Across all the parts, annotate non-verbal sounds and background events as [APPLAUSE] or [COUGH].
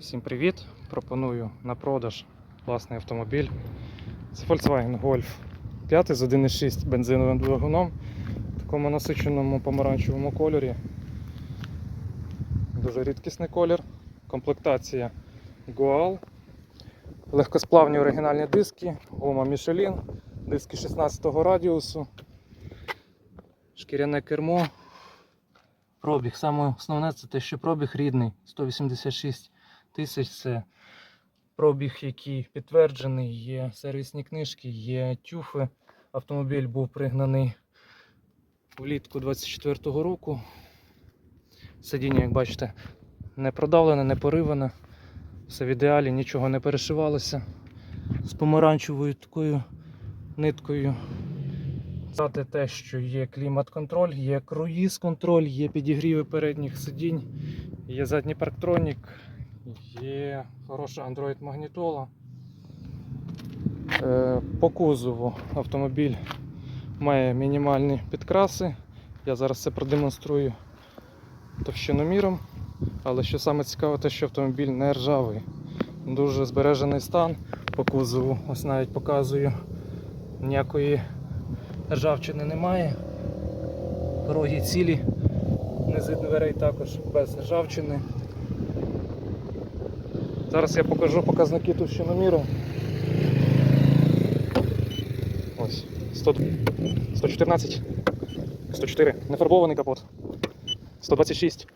Всім привіт! Пропоную на продаж власний автомобіль. Це Volkswagen Golf 5 з 1.6 бензиновим двигуном в такому насиченому помаранчевому кольорі. Дуже рідкісний колір. Комплектація Goal. Легкосплавні оригінальні диски, гума Michelin, диски 16 радіусу, шкіряне кермо. Пробіг. Саме основне це те, що пробіг рідний 186 тисяч. Це пробіг, який підтверджений, є сервісні книжки, є тюфи. Автомобіль був пригнаний влітку 24-го року. Сидіння, як бачите, не продавлене, не пориване. Все в ідеалі, нічого не перешивалося. З помаранчевою такою ниткою. Сказати те, що є клімат-контроль, є круїз-контроль, є підігріви передніх сидінь, є задній парктронік, є хороша Android магнітола. Е, По кузову автомобіль має мінімальні підкраси. Я зараз це продемонструю товщиноміром. Але що саме цікаве, те, що автомобіль не ржавий. Дуже збережений стан по кузову. Ось навіть показую ніякої ржавчини немає. Пороги цілі, низи дверей також без ржавчини. Зараз я покажу показники товщиноміру. Ось 100, 114, 104, нефарбований капот, 126,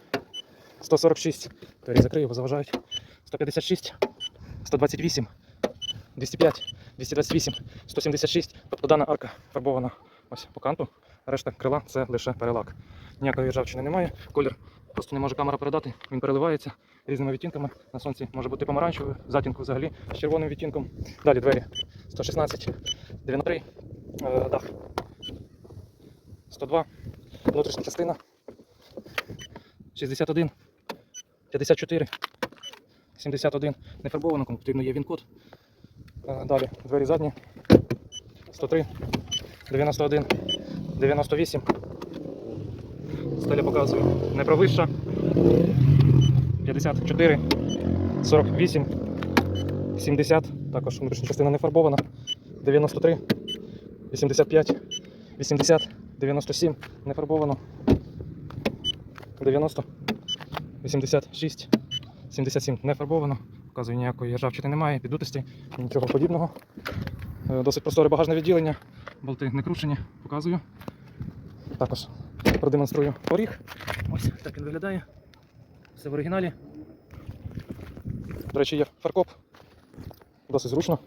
146, двері закрию, бо заважають, 156, 128, 205, 228, 176, тобто дана арка фарбована. Ось по канту, решта крила це лише перелак. Ніякої ржавчини немає, колір просто не може камера передати, він переливається різними відтінками. На сонці може бути помаранчевий, затінку взагалі з червоним відтінком. Далі двері 116, 93, е, дах 102, внутрішня частина 61, 54, 71. Не фарбовано, кому потрібно є він-код. Е, Далі двері задні 103, 91, 98. Стеля показую. Не провища. 54, 48, 70. Також внутрішня частина не фарбована. 93, 85, 80, 97. Не фарбовано. 90, 86, 77. Не фарбовано. Показую, ніякої ржавчини немає, підутості, нічого подібного. Е, Досить просторе багажне відділення. Болти не кручені. Показую. Також продемонструю поріг. Ось так він виглядає. Все в оригіналі. До речі, є фаркоп. Досить зручно.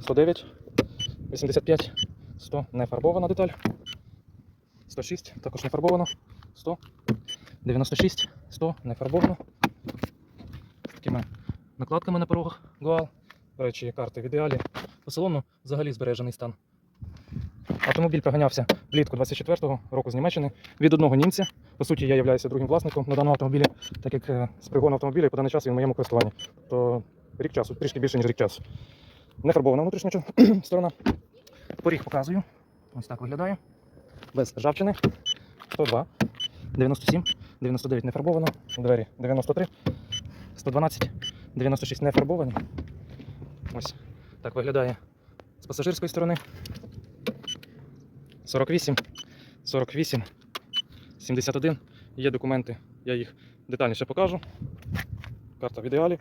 109, 85, 100 не фарбована деталь. 106, також не фарбовано. 100, 96, 100 не фарбовано. З такими накладками на порогах Гуал. До речі, карти в ідеалі. По салону взагалі збережений стан. Автомобіль проганявся влітку 24-го року з Німеччини від одного німця. По суті, я являюся другим власником на даному автомобілі, так як е, з пригону автомобіля по даний час він в моєму користуванні. То рік часу, трішки більше, ніж рік часу. Не фарбована внутрішня [CLEARS THROAT] сторона. Поріг показую. Ось так виглядає. Без ржавчини. 102, 97, 99 не фарбовано. Двері 93, 112, 96 не фарбовані. Ось так виглядає з пасажирської сторони. 48, 48, 71. Є документи, я їх детальніше покажу. Карта в ідеалі.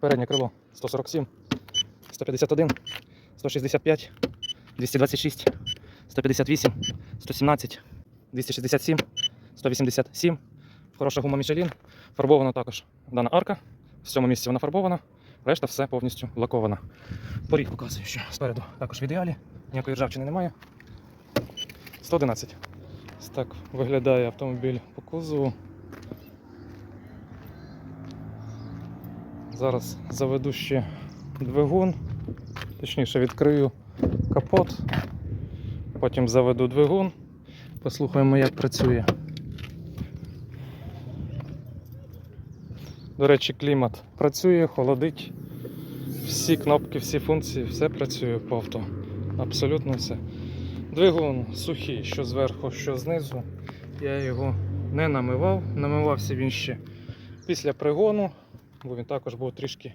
Переднє крило 147, 151, 165, 226, 158, 117, 267, 187. Хороша гума Michelin. Фарбована також дана арка. В цьому місці вона фарбована. Решта все повністю лакована. Поріг показую, що спереду також в ідеалі. Ніякої ржавчини немає. 111. Ось так виглядає автомобіль по кузову. Зараз заведу ще двигун, точніше відкрию капот, потім заведу двигун, послухаємо, як працює. До речі, клімат працює, холодить. Всі кнопки, всі функції, все працює по авто. Абсолютно все. Двигун сухий, що зверху, що знизу. Я його не намивав. Намивався він ще після пригону, бо він також був трішки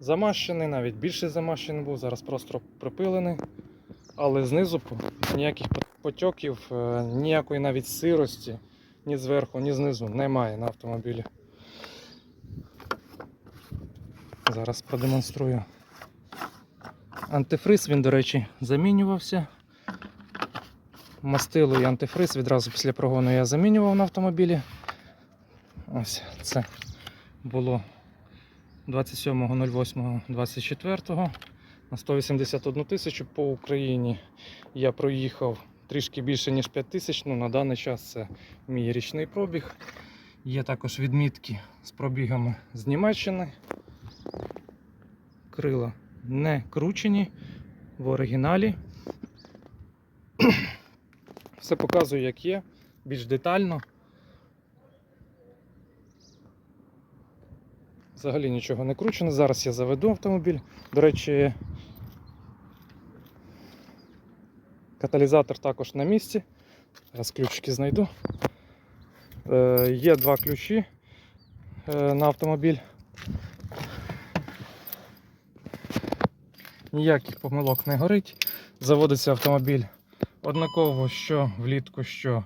замащений, навіть більше замащений був, зараз просто припилений. Але знизу ніяких потьоків, е, ніякої навіть сирості ні зверху, ні знизу немає на автомобілі. Зараз продемонструю. Антифриз, він, до речі, замінювався. Мастило і антифриз відразу після прогону я замінював на автомобілі. Ось це було 27.08.24 на 181 тисячу по Україні. Я проїхав трішки більше, ніж 5 тисяч. Ну, на даний час це мій річний пробіг. Є також відмітки з пробігами з Німеччини. Крила не кручені в оригіналі. [CLEARS THROAT] Все показую, як є, більш детально. Взагалі нічого не кручено. Зараз я заведу автомобіль. До речі, каталізатор також на місці. Зараз ключики знайду. Е, є два ключі е, на автомобіль. Ніяких помилок не горить. Заводиться автомобіль однаково, що влітку, що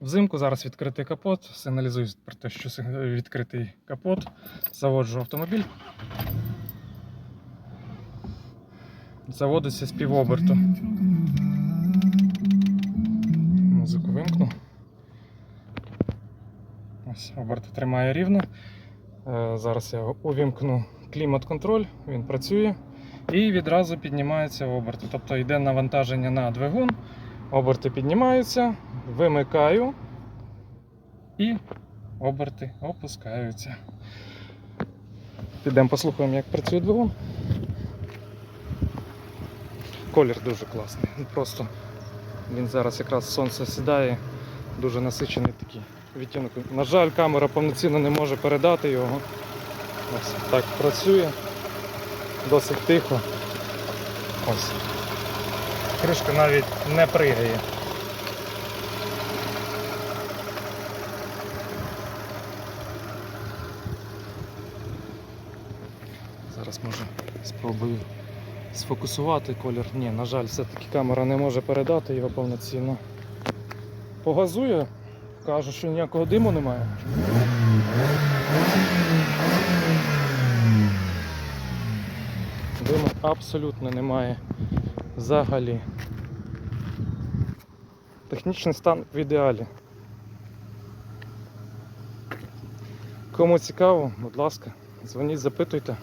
взимку. Зараз відкритий капот. Сигналізую про те, що відкритий капот. Заводжу автомобіль. Заводиться з півоберту. Музику вимкну. Ось оберти тримає рівно. Е, Зараз я увімкну клімат-контроль, він працює. І відразу піднімаються оберти. Тобто йде навантаження на двигун, оберти піднімаються, вимикаю і оберти опускаються. Підемо послухаємо, як працює двигун. Колір дуже класний. Просто він зараз якраз сонце сідає, дуже насичений такий відтінок. На жаль, камера повноцінно не може передати його. Ось так працює. Досить тихо. Ось. Кришка навіть не пригає. Зараз може спробую сфокусувати колір. Ні, на жаль, все-таки камера не може передати його повноцінно. Погазує, каже, що ніякого диму немає. Диму абсолютно немає взагалі. Технічний стан в ідеалі. Кому цікаво, будь ласка, дзвоніть, запитуйте.